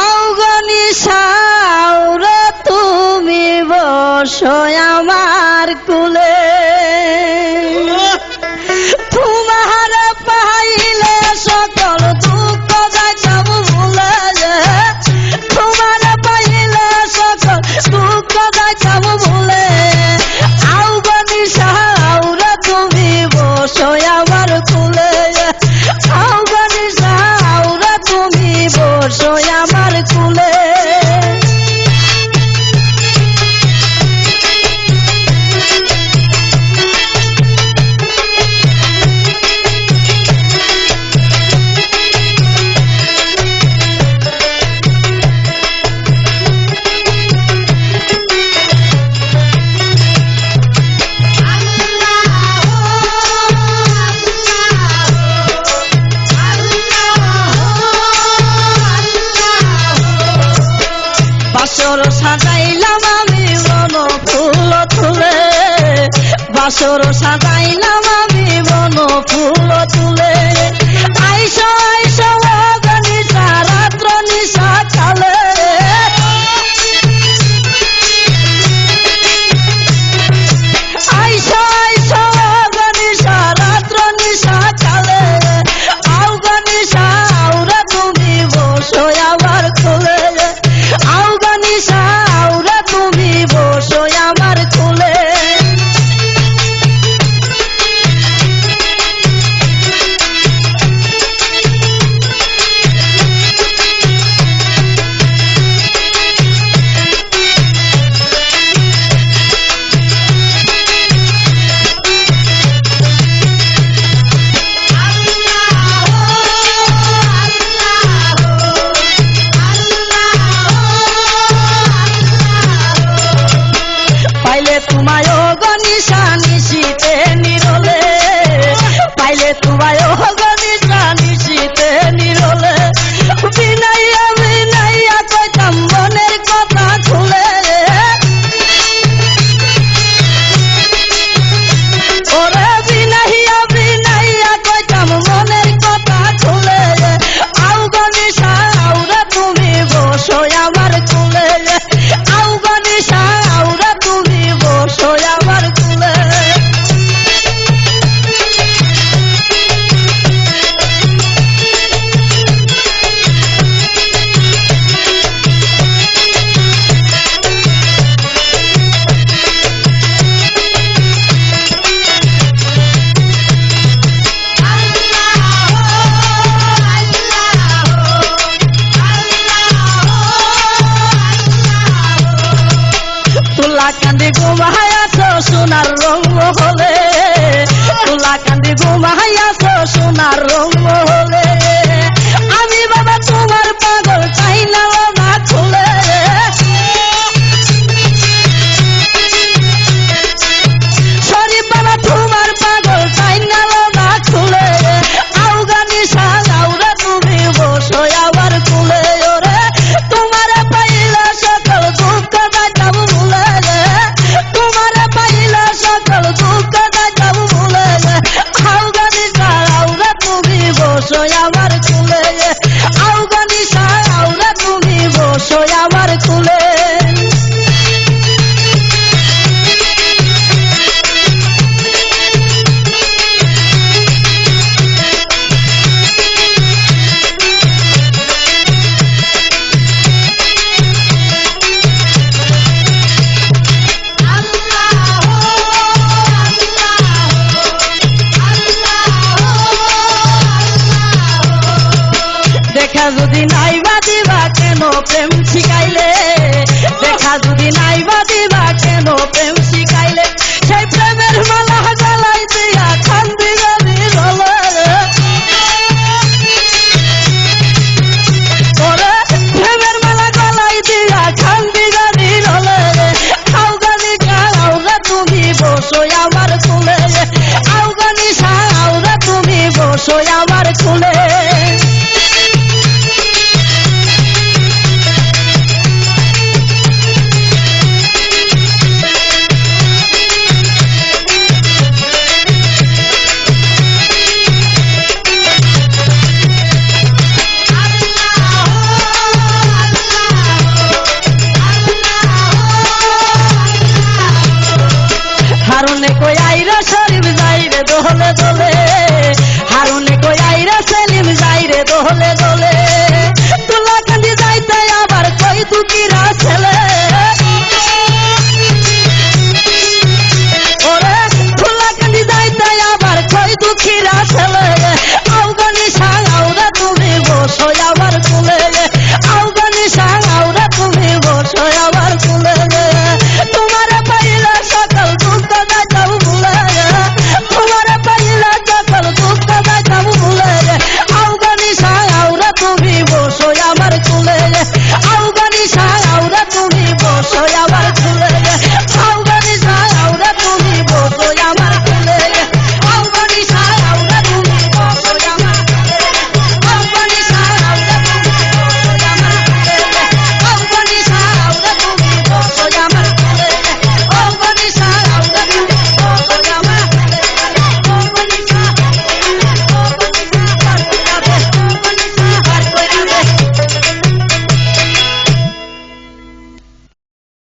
আউগনি sour তুমি বসয়া সাজাইলাম আমি মন ফুল তুলে বাসর সাজাইলাম আমি মন ফুল তুলে আই কান্দি ঘুমাইয়াছ সোনার রং মহলে কান্দি ঘুমাইয়াছ সোনার রং হলে। বসো আমার কোলে হারনে কই আইরা শরীর যাইরে দোলে দোলে। দোলে দোলে। তুলা কান্দি যাইতে আবার কই দুকিরা ছেলে?